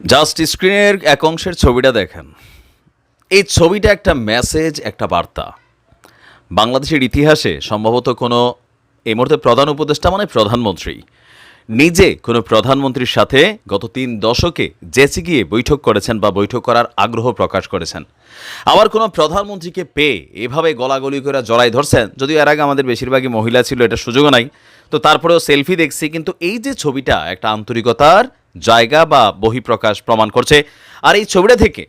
Just স্ক্রিনের এক অংশের ছবিটা দেখেন। এই ছবিটা একটা মেসেজ একটা বার্তা। বাংলাদেশের ইতিহাসে সম্ভবত কোনো এই মুহূর্তে প্রধান উপদেষ্টা মানে প্রধানমন্ত্রী। নিজে কোনো প্রধানমন্ত্রীর সাথে গত তিন দশকে জেসি গিয়ে বৈঠক করেছেন বা বৈঠক করার আগ্রহ প্রকাশ করেছেন। আবার কোনো প্রধানমন্ত্রীকে পেয়ে এভাবে গলাগলি করে জড়াই ধরছেন, যদিও এর আগে আমাদের বেশিরভাগই মহিলা ছিল, এটা সুযোগও নাই। তো তারপরেও সেলফি দেখছি, কিন্তু এই যে ছবিটা, একটা আন্তরিকতার জায়গা বা বহিঃপ্রকাশ প্রমাণ করছে। আর এই ছবিটা থেকে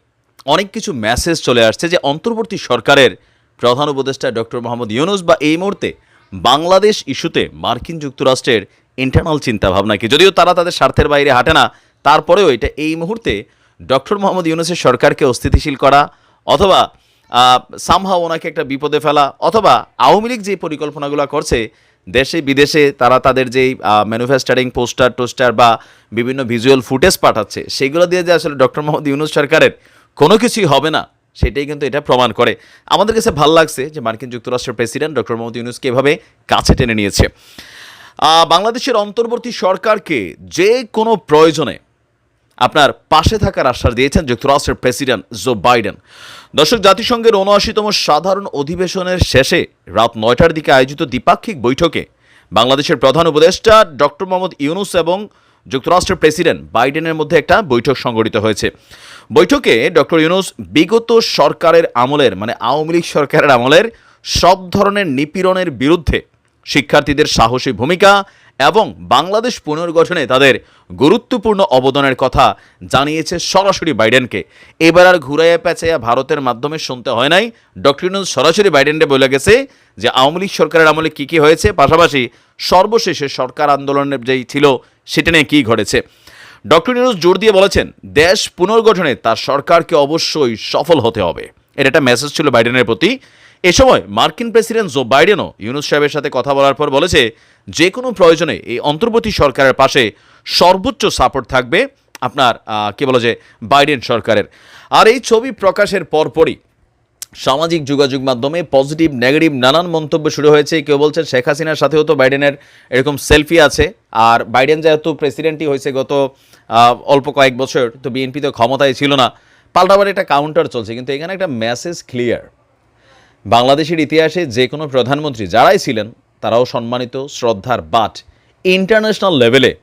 অনেক কিছু মেসেজ চলে আসছে যে অন্তর্বর্তী সরকারের প্রধান উপদেষ্টা ডক্টর মোহাম্মদ ইউনুস বা এই মুহূর্তে বাংলাদেশ ইস্যুতে মার্কিন যুক্তরাষ্ট্রের ইন্টারনাল চিন্তাভাবনা কি? যদিও তারা তাদের স্বার্থের বাইরে হাঁটে না, তারপরেও এটা এই মুহূর্তে ডক্টর মোহাম্মদ ইউনুসের সরকারকে অস্থিতিশীল করা অথবা সামহাও ওনাকে একটা বিপদে ফেলা অথবা আওয়ামী লীগ যে পরিকল্পনাগুলো করছে দেশে, বিদেশে তারা তাদের যেই ম্যানুফ্যাকচারিং পোস্টার টোস্টার বা বিভিন্ন ভিজুয়াল ফুটেজ পাঠাচ্ছে, সেগুলো দিয়ে যে আসলে ডক্টর মোহাম্মদ ইউনুস সরকারের কোনো কিছুই হবে না, সেটাই কিন্তু এটা প্রমাণ করে। আমাদের কাছে ভালো লাগছে যে মার্কিন যুক্তরাষ্ট্রের প্রেসিডেন্ট ডক্টর মোহাম্মদ ইউনুসকে এভাবে কাছে টেনে নিয়েছে। বাংলাদেশের অন্তর্বর্তী সরকারকে যে কোনো প্রয়োজনে আপনার পাশে থাকার আশ্বাস দিয়েছেন যুক্তরাষ্ট্রের প্রেসিডেন্ট জো বাইডেন। দর্শক, জাতিসংঘের উনআশিতম সাধারণ অধিবেশনের শেষে রাত নয়টার দিকে আয়োজিত দ্বিপাক্ষিক বৈঠকে বাংলাদেশের প্রধান উপদেষ্টা ডক্টর মোহাম্মদ ইউনুস এবং যুক্তরাষ্ট্রের প্রেসিডেন্ট বাইডেনের মধ্যে একটা বৈঠক সংগঠিত হয়েছে। বৈঠকে ডক্টর ইউনুস বিগত সরকারের আমলের মানে আওয়ামী লীগ সরকারের আমলের সব ধরনের নিপীড়নের বিরুদ্ধে শিক্ষার্থীদের সাহসী ভূমিকা এবং বাংলাদেশ পুনর্গঠনে তাদের গুরুত্বপূর্ণ অবদানের কথা জানিয়েছে সরাসরি বাইডেনকে। এবার আর ঘুরাইয়া পেঁচাইয়া ভারতের মাধ্যমে শুনতে হয় নাই। ডক্টর সরাসরি বাইডেনকে বলে গেছে যে, আওয়ামী লীগ সরকারের আমলে কী কী হয়েছে, পাশাপাশি সর্বশেষে সরকার আন্দোলনের যেই ছিল, সেটা নিয়ে কী ঘটেছে? ডক্টর ইউনুস জোর দিয়ে বলেছেন, দেশ পুনর্গঠনে তার সরকারকে অবশ্যই সফল হতে হবে। এটা একটা মেসেজ ছিল বাইডেনের প্রতি। এ সময় মার্কিন প্রেসিডেন্ট জো বাইডেনও ইউনুস সাহেবের সাথে কথা বলার পর বলেছে, যে কোনো প্রয়োজনে এই অন্তর্বর্তী সরকারের পাশে সর্বোচ্চ সাপোর্ট থাকবে আপনার কি বলে যে, বাইডেন সরকারের। আর এই ছবি প্রকাশের পরপরই সামাজিক যোগাযোগ মাধ্যমে পজিটিভ, নেগেটিভ নানান মন্তব্য শুরু হয়েছে। কেউ বলছেন শেখ হাসিনার সাথেও তো বাইডেনের এরকম সেলফি আছে। আর বাইডেন যেহেতু প্রেসিডেন্টই হয়েছে গত অল্প কয়েক বছর, তো বিএনপি তো ক্ষমতায় ছিল না। পাল্টাবার একটা কাউন্টার চলছে, কিন্তু এখানে একটা মেসেজ ক্লিয়ার বাংলাদেশের ইতিহাসে যে কোনো প্রধানমন্ত্রী যারাই ছিলেন, তারাও সম্মানিত, শ্রদ্ধার বাট ইন্টারন্যাশনাল লেভেলে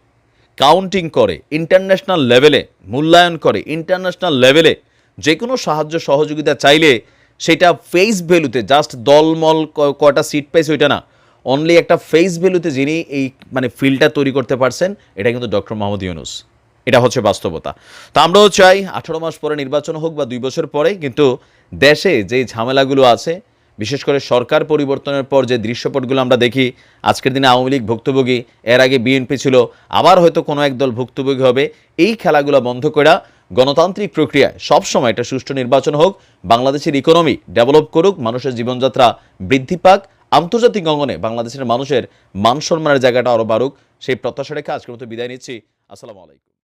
কাউন্টিং করে ইন্টারন্যাশনাল লেভেলে মূল্যায়ন করে ইন্টারন্যাশনাল লেভেলে যে কোনো সাহায্য সহযোগিতা চাইলে সেটা ফেস ভ্যালুতে জাস্ট দলমল ক- কয়টা সিট পাইছে ওইটা না। অনলি একটা ফেস ভ্যালুতে যিনি এই মানে ফিল্ডটা তৈরি করতে পারছেন, এটা কিন্তু ডক্টর মোহাম্মদ ইউনুস। এটা হচ্ছে বাস্তবতা। তো আমরাও চাই আঠারো মাস পরে নির্বাচন হোক বা দুই বছর পরে, কিন্তু দেশে যে ঝামেলাগুলো আছে, বিশেষ করে সরকার পরিবর্তনের পর যে দৃশ্যপটগুলো আমরা দেখি, আজকের দিনে আওয়ামী লীগ ভুক্তভোগী, এর আগে বিএনপি ছিল, আবার হয়তো কোনো এক দল ভুক্তভোগী হবে, এই খেলাগুলো বন্ধ করা গণতান্ত্রিক প্রক্রিয়ায় সবসময় একটা সুষ্ঠু নির্বাচন হোক, বাংলাদেশের ইকোনমি ডেভেলপ করুক, মানুষের জীবনযাত্রা বৃদ্ধি পাক, আন্তর্জাতিক অঙ্গনে বাংলাদেশের মানুষের মান সম্মানের জায়গাটা আরও বাড়ুক, সেই প্রত্যাশা রেখে আজকের মতো বিদায় নিচ্ছি। আসসালামু আলাইকুম।